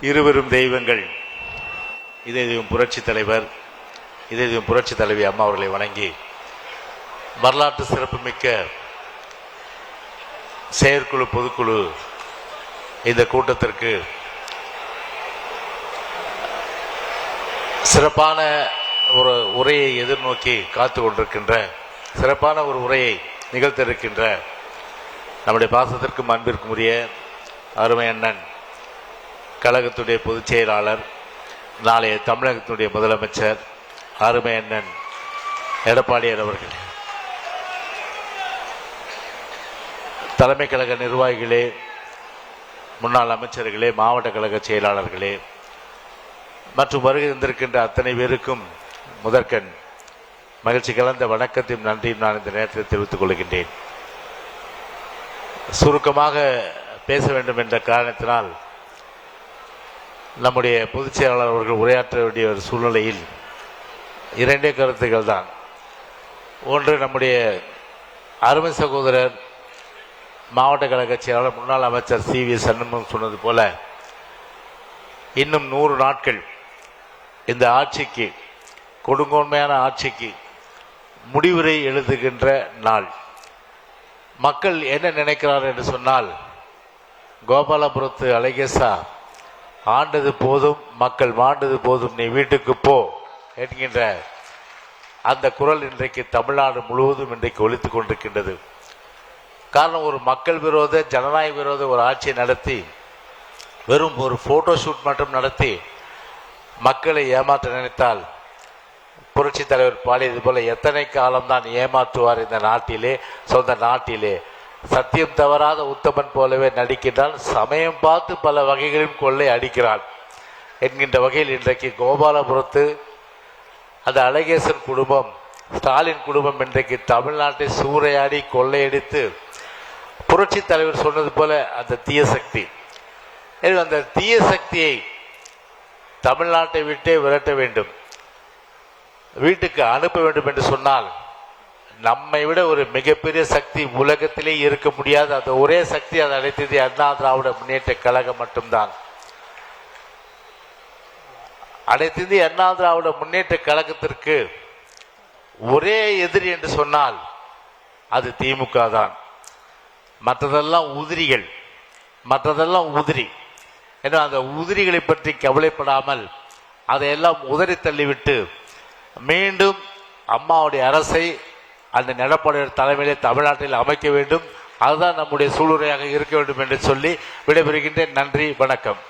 இருவரும் தெய்வங்கள். இதே தெய்வம் புரட்சி தலைவர் இதே தெய்வம் புரட்சி தலைவி அம்மா அவர்களை வணங்கி வரலாற்று சிறப்புமிக்க செயற்குழு பொதுக்குழு இந்த கூட்டத்திற்கு சிறப்பான ஒரு உரையை எதிர்நோக்கி காத்து கொண்டிருக்கின்ற சிறப்பான ஒரு உரையை நிகழ்த்திருக்கின்ற நம்முடைய பாசத்திற்கும் அன்பிற்கும் உரிய அருமை அண்ணன் கழகத்துடைய பொதுச் செயலாளர் நாளைய தமிழகத்தினுடைய முதலமைச்சர் அருமை அண்ணன் எடப்பாடியார் அவர்கள். தலைமை கழக நிர்வாகிகளே முன்னாள் அமைச்சர்களே மாவட்ட கழக செயலாளர்களே மற்றும் வருகை தந்திருக்கின்ற அத்தனை பேருக்கும் முதற்கண் மகிழ்ச்சி கலந்த வணக்கத்தையும் நன்றியும் நான் இந்த நேரத்தில் தெரிவித்துக் கொள்கின்றேன். சுருக்கமாக பேச வேண்டும் என்ற காரணத்தினால் நம்முடைய பொதுச் செயலாளர் அவர்கள் உரையாற்ற வேண்டிய ஒரு சூழ்நிலையில் இரண்டே கருத்துக்கள் தான். ஒன்று நம்முடைய அருமை சகோதரர் மாவட்ட கழக செயலாளர் முன்னாள் அமைச்சர் சி. வி. சண்முகம் சொன்னது போல இன்னும் நூறு நாட்கள் இந்த ஆட்சிக்கு கொடுங்கோன்மையான ஆட்சிக்கு முடிவுரை எழுதுகின்ற நாள். மக்கள் என்ன நினைக்கிறார் என்று சொன்னால் கோபாலபுரத்து அழகேசா ஆண்டது போதும் மக்கள் மாண்டது போதும் நீ வீட்டுக்கு போ என்கின்ற அந்த குரல் இன்றைக்கு தமிழ்நாடு முழுவதும் இன்றைக்கு ஒழித்து கொண்டிருக்கின்றது. காரணம் ஒரு மக்கள் விரோத ஜனநாயக விரோத ஒரு ஆட்சியை நடத்தி வெறும் ஒரு ஃபோட்டோ ஷூட் மட்டும் நடத்தி மக்களை ஏமாற்ற நினைத்தால் புரட்சி தலைவர் பாடியது போல எத்தனை காலம்தான் ஏமாற்றுவார் இந்த நாட்டிலே சொந்த நாட்டிலே. சத்தியம் தவறாத உத்தமன் போலவே நடிக்கின்றான். சமயம் பார்த்து பல வகைகளையும் கொள்ளை அடிக்கிறான். என்கின்ற வகையில் இன்றைக்கு கோபாலபுரத்து அந்த அழகேசன் குடும்பம் ஸ்டாலின் குடும்பம் இன்றைக்கு தமிழ்நாட்டை சூறையாடி கொள்ளையடித்து புரட்சி தலைவர் சொன்னது போல அந்த தீய சக்தி. எனவே அந்த தீய சக்தியை தமிழ்நாட்டை விட்டே விரட்ட வேண்டும். வீட்டுக்கு அனுப்ப வேண்டும் என்று சொன்னால் நம்மை விட ஒரு மிகப்பெரிய சக்தி உலகத்திலே இருக்க முடியாது. அந்த ஒரே சக்தி அதை அழைத்தது அண்ணா திராவிட முன்னேற்ற கழகம் மட்டும்தான். அனைத்து அண்ணா திராவிட முன்னேற்ற கழகத்திற்கு ஒரே எதிரி என்று சொன்னால் அது திமுக தான். மற்றதெல்லாம் உதிரிகள். மற்றதெல்லாம் உதிரி. ஏன்னா அந்த உதிரிகளை பற்றி கவலைப்படாமல் அதையெல்லாம் உதறி தள்ளிவிட்டு மீண்டும் அம்மாவுடைய அரசை அந்த எடப்பாடியார் தலைமையிலே தமிழ்நாட்டில் அமைக்க வேண்டும். அதுதான் நம்முடைய சூளுரையாக இருக்க வேண்டும் என்று சொல்லி விடைபெறுகின்றேன். நன்றி வணக்கம்.